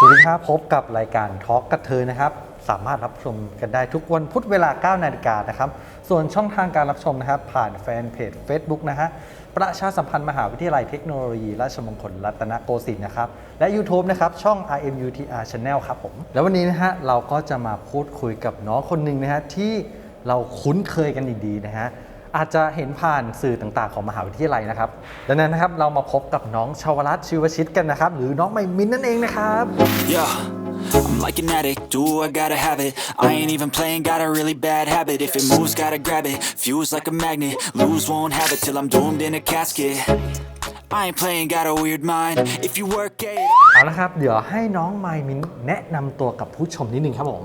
สวัสดีครับพบกับรายการทอล์กกระเทยนะครับ สามารถรับชมกันได้ทุกวันพุธเวลา 9 นาฬิกานะครับ ส่วนช่องทางการรับชมนะครับ ผ่านแฟนเพจ Facebook นะฮะประชาสัมพันธ์มหาวิทยาลัยเทคโนโลยี ราชมงคลรัตนโกสินทร์นะครับ และ YouTube นะครับ ช่อง RMUTR Channel ครับผม แล้ววันนี้นะฮะเราก็จะมาพูดคุยกับน้องคนหนึ่งนะฮะที่เราคุ้นเคยกันดีๆนะฮะ อาจจะเห็นผ่านสื่อต่างๆ ของมหาวิทยาลัยนะครับดังนั้นนะครับเรามาพบกับน้องชาวรัตน์ชิวชิตกันนะครับ หรือน้องไมมินนั่นเองนะครับ Yeah, I'm like an addict, do I gotta have it I ain't even playing, got a really bad habit If it moves, gotta grab it, fuse like a magnet Lose, won't have it till I'm doomed in a casket I ain't playing, got a weird mind If you work it เอาละครับ เดี๋ยวให้น้องไมมินแนะนำตัวกับผู้ชมนิดนึงครับผม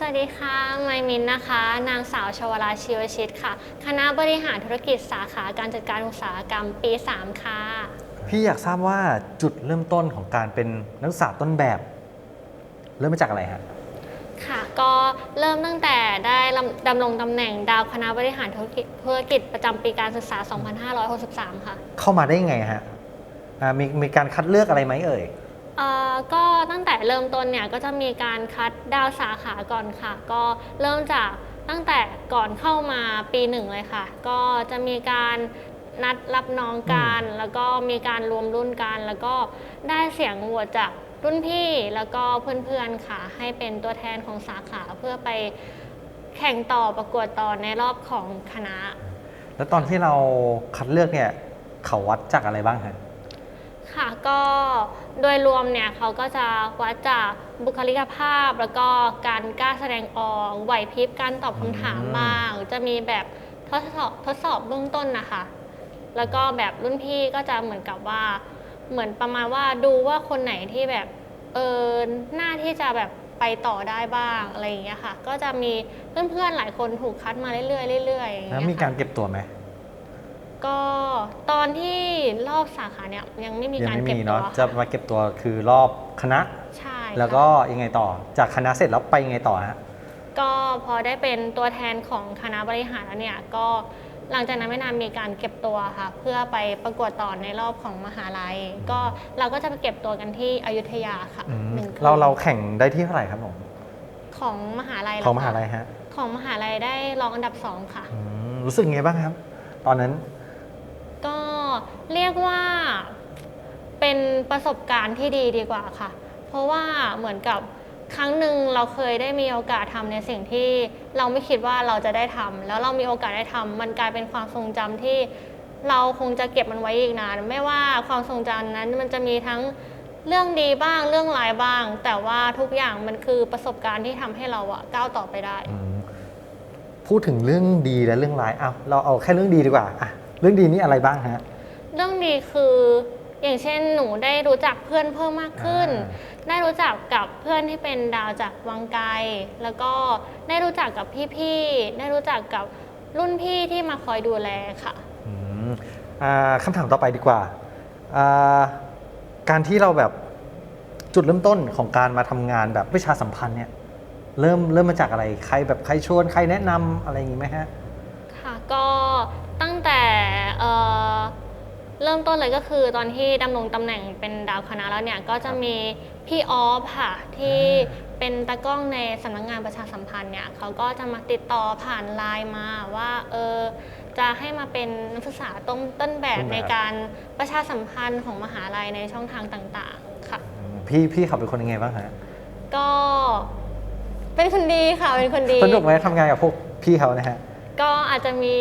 สวัสดีค่ะ ไมมินนะคะ นางสาวชวราชีวชิตค่ะ คณะบริหารธุรกิจสาขาการจัดการอุตสาหกรรมปี 3 ค่ะ พี่อยากทราบว่าจุดเริ่มต้นของการเป็นนักศึกษาต้นแบบ เริ่มมาจากอะไรฮะค่ะ ก็เริ่มตั้งแต่ได้ลำดำรงตำแหน่งดาวคณะบริหารธุรกิจธุรกิจประจำปีการศึกษา 2563 ค่ะ เข้ามาได้ยังไงฮะอ่ามีมีการคัดเลือกอะไรไหมเอ่ยเอ่อ ก็ตั้งแต่เริ่มต้นเนี่ยก็จะมีการคัดดาวสาขาก่อนค่ะ ก็เริ่มจากตั้งแต่ก่อนเข้ามาปีหนึ่งเลยค่ะ ก็จะมีการนัดรับน้องกัน แล้วก็มีการรวมรุ่นกัน แล้วก็ได้เสียงโหวตจากรุ่นพี่แล้วก็เพื่อนๆค่ะ ให้เป็นตัวแทนของสาขาเพื่อไปแข่งต่อประกวดต่อในรอบของคณะ แล้วตอนที่เราคัดเลือกเนี่ยเขาวัดจากอะไรบ้างฮะ ค่ะก็โดยรวมเนี่ยเขาก็จะวัดจากบุคลิกภาพ แล้วก็การกล้าแสดงออกไหวพริบการตอบคำถามอืมบ้าง จะมีแบบทดสอบทดสอบเบื้องต้นนะคะ แล้วก็แบบรุ่นพี่ก็จะเหมือนกับว่า เหมือนประมาณว่าดูว่าคนไหนที่แบบเออหน้าที่จะแบบไปต่อได้บ้างอะไรอย่างเงี้ยค่ะ ก็จะมีเพื่อนๆหลายคนถูกคัดมาเรื่อยๆเรื่อยๆอย่างแล้วเงี้ยมีค่ะ การเก็บตัวไหม ก็ตอนที่รอบสาขาเนี่ยยังไม่มียัการไม่เก็บมีตัเนาะวจะค่ะมาเก็บตัวคือรอบคณะ ใช่แล้วก็ยังไงต่อจากคณะเสร็จแล้วไปยังไงต่อฮะก็พอได้เป็นตัวแทนของคณะบริหารแล้วเนี่ยก็หลังจากนั้นไม่นานมีการเก็บตัวค่ะเพื่อไปประกวดต่อในรอบของมหาลัย ก็เราก็จะไปเก็บตัวกันที่อยุธยาค่ะอืมหนึ่งคืนเราเราแข่งได้ที่เท่าไหร่ครับผมของมหาลัยของมเรหาคะลัยฮะของมหาลัยได้รองอันดับสองค่ะ อืมรู้สึกไงบ้างครับ ตอนนั้นก็ เรียกว่าเป็นประสบการณ์ที่ดีดีกว่าค่ะ เพราะว่าเหมือนกับครั้งหนึ่งเราเคยได้มีโอกาสทำในสิ่งที่เราไม่คิดว่าเราจะได้ทำแล้วเรามีโอกาสได้ทำมันกลายเป็นความทรงจำที่เราคงจะเก็บมันไว้อีกนาน ไม่ว่าความทรงจำนั้นมันจะมีทั้งเรื่องดีบ้างเรื่องร้ายบ้าง แต่ว่าทุกอย่างมันคือประสบการณ์ที่ทำให้เราอะก้าวต่อไปได้ พูดถึงเรื่องดีและเรื่องร้ายเอาเราเอาแค่เรื่องดีดีกว่าอะเรื่องดีนี่อะไรบ้างฮะ เรื่องดีคืออย่างเช่นหนูได้รู้จักเพื่อนเพิ่มมากขึ้นอ่ได้รู้จักกับเพื่อนที่เป็นดาวจากวังไกล แล้วก็ได้รู้จักกับพี่ๆ ได้รู้จักกับรุ่นพี่ที่มาคอยดูแลค่ะอืมอ่าคำถามต่อไปดีกว่าอ่า การที่เราแบบจุดเริ่มต้นของการมาทำงานแบบประชาสัมพันธ์เนี่ยเริ่มเริ่มมาจากอะไรใครแบบใครชวนใครแนะนำอะไรอย่างงี้ไหมฮะ ค่ะ ก็ตั้งแต่เอ่อ เริ่มต้นเลยก็คือตอนที่ดำรงตำแหน่งเป็นดาวคณะแล้วเนี่ยก็จะมีพี่ออฟค่ะที่อ่เป็นตากล้องในสำนักงานประชาสัมพันธ์เนี่ยเขาก็จะมาติดต่อผ่านไลน์มาว่าเออจะให้มาเป็นนักศึกษาต้นต้นแบบในการประชาสัมพันธ์ของมหาลัยในช่องทางต่างๆค่ะอืมพี่พี่เขาเป็นคนยังไงบ้างฮะก็เป็นคนดีค่ะเป็นคนดีสนุกไหมทำงานกับพวกพี่เขานะฮะ ก็อาจจะมี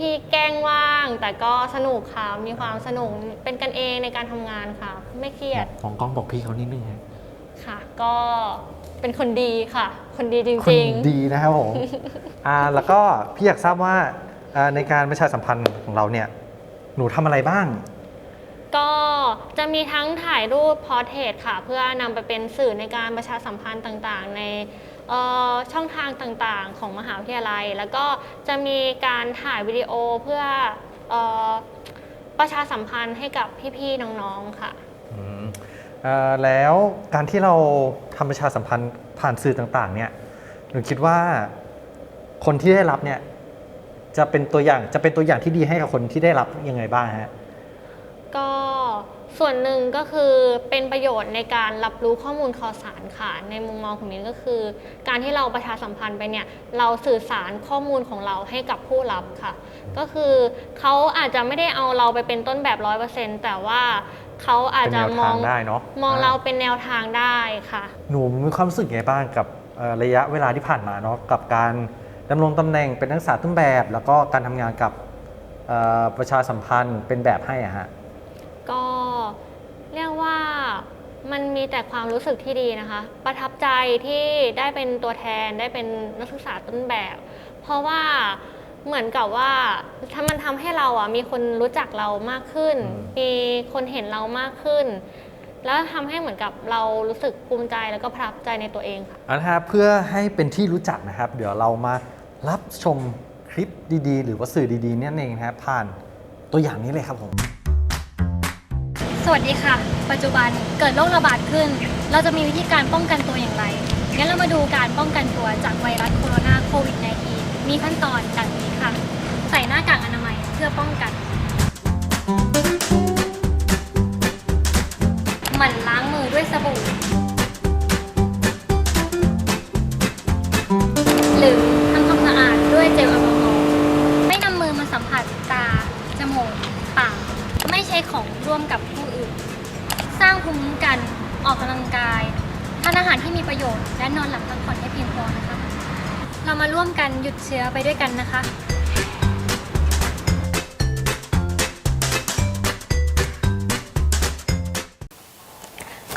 พี่ๆแกล้งว่าง แต่ก็สนุกค่ะ มีความสนุกเป็นกันเองในการทำงานค่ะ ไม่เครียดของกล้องบอกพี่เขานิดนึงฮะค่ะ ก็เป็นคนดีค่ะ คนดีจคนริง ดีนะครับผม อ่าแล้วก็พี่อยากทราบว่าอ่าในการประชาสัมพันธ์ของเราเนี่ยหนูทำอะไรบ้าง ๆ ก็จะมีทั้งถ่ายรูปพอร์เทรตค่ะ เพื่อนำไปเป็นสื่อในการประชาสัมพันธ์ต่างๆ ในเอ่อ ช่องทางต่างๆ ของมหาวิทยาลัย แล้วก็จะมีการถ่ายวิดีโอเพื่ออประชาสัมพันธ์ให้กับพี่ๆน้องๆค่ะอืมแล้วการที่เราทำประชาสัมพันธ์ผ่านสื่อต่างๆ เนี่ยหนูคิดว่าคนที่ได้รับเนี่ยจะเป็นตัวอย่างจะเป็นตัวอย่างที่ดีให้กับคนที่ได้รับยังไงบ้างฮะ ส่วนหนึ่งก็คือเป็นประโยชน์ในการรับรู้ข้อมูลข่าวสารค่ะ ในมุมมองของมิ้นก็คือ การที่เราประชาสัมพันธ์ไปเนี่ยเราสื่อสารข้อมูลของเราให้กับผู้รับค่ะ ก็คือเขาอาจจะไม่ได้เอาเราไปเป็นต้นแบบร้อยเปอร์เซ็นต์แต่ว่าเขาอาจเป็นจะแนวมทาองงได้เนาะมองอ่เราเป็นแนวทางได้ค่ะ หนูมีความรู้สึกไงบ้างกับเอ่อระยะเวลาที่ผ่านมาเนาะกับการดำรงตำแหน่งเป็นนักศึกษาต้นแบบ แล้วก็การทำงานกับเอ่อประชาสัมพันธ์เป็นแบบให้อะฮะ ก็เรียกว่า มันมีแต่ความรู้สึกที่ดีนะคะ ประทับใจที่ได้เป็นตัวแทนได้เป็นนักศึกษาต้นแบบ เพราะว่าเหมือนกับว่าถ้ามันทำให้เราอะมีคนรู้จักเรามากขึ้นอืมมีคนเห็นเรามากขึ้น แล้วทำให้เหมือนกับเรารู้สึกภูมิใจแล้วก็ประทับใจในตัวเองค่ะ เอาละครับเพื่อให้เป็นที่รู้จักนะครับ เดี๋ยวเรามารับชมคลิปดีๆ หรือว่าสื่อดีๆเนี่ยเองนะครับผ่านตัวอย่างนี้เลยครับผม สวัสดีค่ะ ปัจจุบันเกิดโรคระบาดขึ้น เราจะมีวิธีการป้องกันตัวอย่างไร งั้นเรามาดูการป้องกันตัวจากไวรัสโคโรนาโควิด -19 มีขั้นตอนดังนี้ค่ะ ใส่หน้ากากอนามัยเพื่อป้องกัน หมั่นล้างมือด้วยสบู่ หรือทำความสะอาดด้วยเจลแอลกอฮอล์ ไม่นำมือมาสัมผัสตา จมูก ปาก ไม่ใช้ของร่วมกับผู้อื่น สร้างภูมิคุ้มกัน ออกกำลังกายทานอาหารที่มีประโยชน์ และนอนหลับพักผ่อนให้เพียงพอนะคะ เรามาร่วมกันหยุดเชื้อไปด้วยกันนะคะ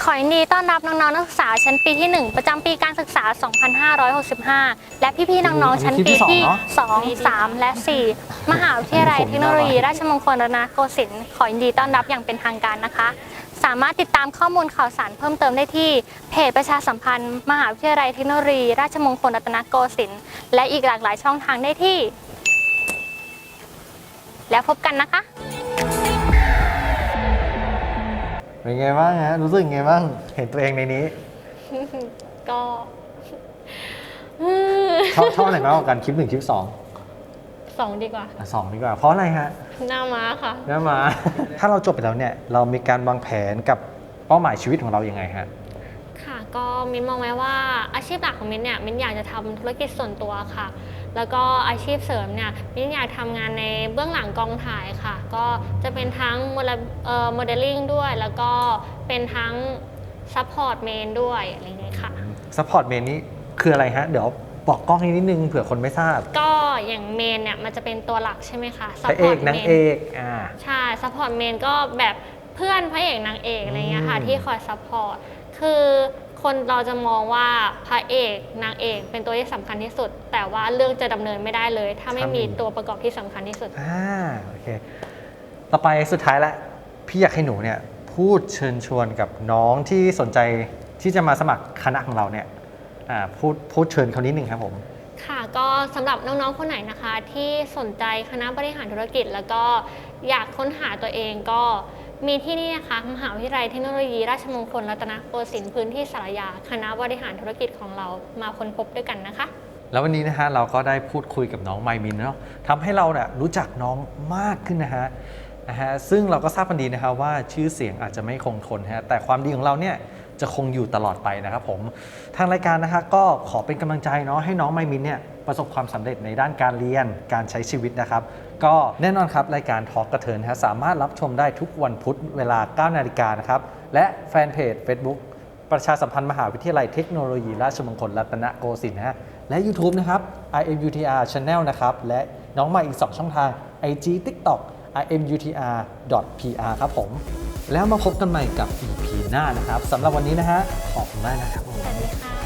ขอยินดีต้อนรับน้องๆนักศึกษาชั้นปีที่ 1 ประจำปีการศึกษา 2565 และพี่ๆน้องๆชั้นปีที่ 2 3 และ 4 มหาวิทยาลัยเทคโนโลยี ราชมงคลรัตนโกสินทร์ขอยินดีต้อนรับอย่างเป็นทางการนะคะ สามารถติดตามข้อมูลข่าวสารเพิ่มเติมได้ที่เพจประชาสัมพันธ์ มหาวิทยาลัยเทคโนโลยีราชมงคลรัตนโกสินทร์และอีกหลากหลายช่องทางได้ที่ แล้วพบกันนะคะ เป็นไงบ้างฮะรู้สึกไงบ้างเห็นตัวเองในนี้ ก็ชอบชอบอะไรมากกว่ากันคลิปหนึ่งคลิปสองสองดีกว่าอะสองดีกว่าเพราะอะไรฮะ หน้าม้าค่ะนะมา ถ้าเราจบไปแล้วเนี่ยเรามีการวางแผนกับเป้าหมายชีวิตของเรายังไงฮะ ค่ะ ก็มิ้นมองไว้ว่าอาชีพหลักของมิ้นเนี่ยมิ้นอยากจะทำธุรกิจส่วนตัวค่ะ แล้วก็อาชีพเสริมเนี่ยมิ้นอยากทำงานในเบื้องหลังกองถ่ายค่ะ ก็จะเป็นทั้งโมเดลเอ่อโมเดลลิ่งด้วย แล้วก็เป็นทั้งซัพพอร์ตเมนด้วยอะไรอย่างเงี้ยค่ะ ซัพพอร์ตเมนนี้คืออะไรฮะ เดี๋ยว บอกกล้องให้นิดนึงเผื่อคนไม่ทราบก็อย่างเมนเนี่ยมันจะเป็นตัวหลักใช่ไหมคะพระเอก support นาง main เอกอ่าใช่ซัพพอร์ตเมนก็แบบเพื่อนพระเอกนางเอกอะไรเงี้ยค่ะอืมที่คอยซัพพอร์ตคือคนเราจะมองว่าพระเอกนางเอกเป็นตัวที่สำคัญที่สุด แต่ว่าเรื่องจะดำเนินไม่ได้เลย ถ้าไม่มีตัวประกอบที่สำคัญที่สุดอ่าโอเคต่อไปสุดท้ายละพี่อยากให้หนูเนี่ยพูดเชิญชวนกับน้องที่สนใจที่จะมาสมัครคณะของเราเนี่ยอ่า พูดพูดเชิญเขานิดนึงครับผม ค่ะก็สำหรับน้องๆคนไหนนะคะ ที่สนใจคณะบริหารธุรกิจ แล้วก็อยากค้นหาตัวเองก็มีที่นี่นะคะมหาวิทยาลัยเทคโนโลยี ราชมงคลรัตนโกสินทร์พื้นที่สารยา คณะบริหารธุรกิจของเรามาค้นพบด้วยกันนะคะ แล้ววันนี้นะฮะเราก็ได้พูดคุยกับน้องไมมินเนาะทำให้เราเนี่ยรู้จักน้องมากขึ้นนะฮะนะฮะซึ่งเราก็ทราบกันดีนะฮะว่าชื่อเสียงอาจจะไม่คงทนฮะแต่ความดีของเราเนี่ย จะคงอยู่ตลอดไปนะครับผมทางรายการนะฮะก็ขอเป็นกำลังใจเนาะให้น้องไมมินเนี่ยประสบความสำเร็จในด้านการเรียนการใช้ชีวิตนะครับ ก็แน่นอนครับรายการทอ l k กระเทินฮะสามารถรับชมได้ทุกวันพุธเวลา 9 นาฬิกานะครับและแฟนเพจ Facebook ประชาสัมพันธ์มหาวิทยาลัยเทคโนโลยีราชมงคลรัตนโกสินทร์นะฮะและ YouTube นะครับ IMUTR Channel นะครับ และน้องใหม่อีก 2 ช่องทาง IG TikTok IMUTR.PR ครับผม แล้วมาพบกันใหม่กับ EP หน้านะครับสำหรับวันนี้นะฮะขอบคุณมากนะครับสวัสดีค่ะ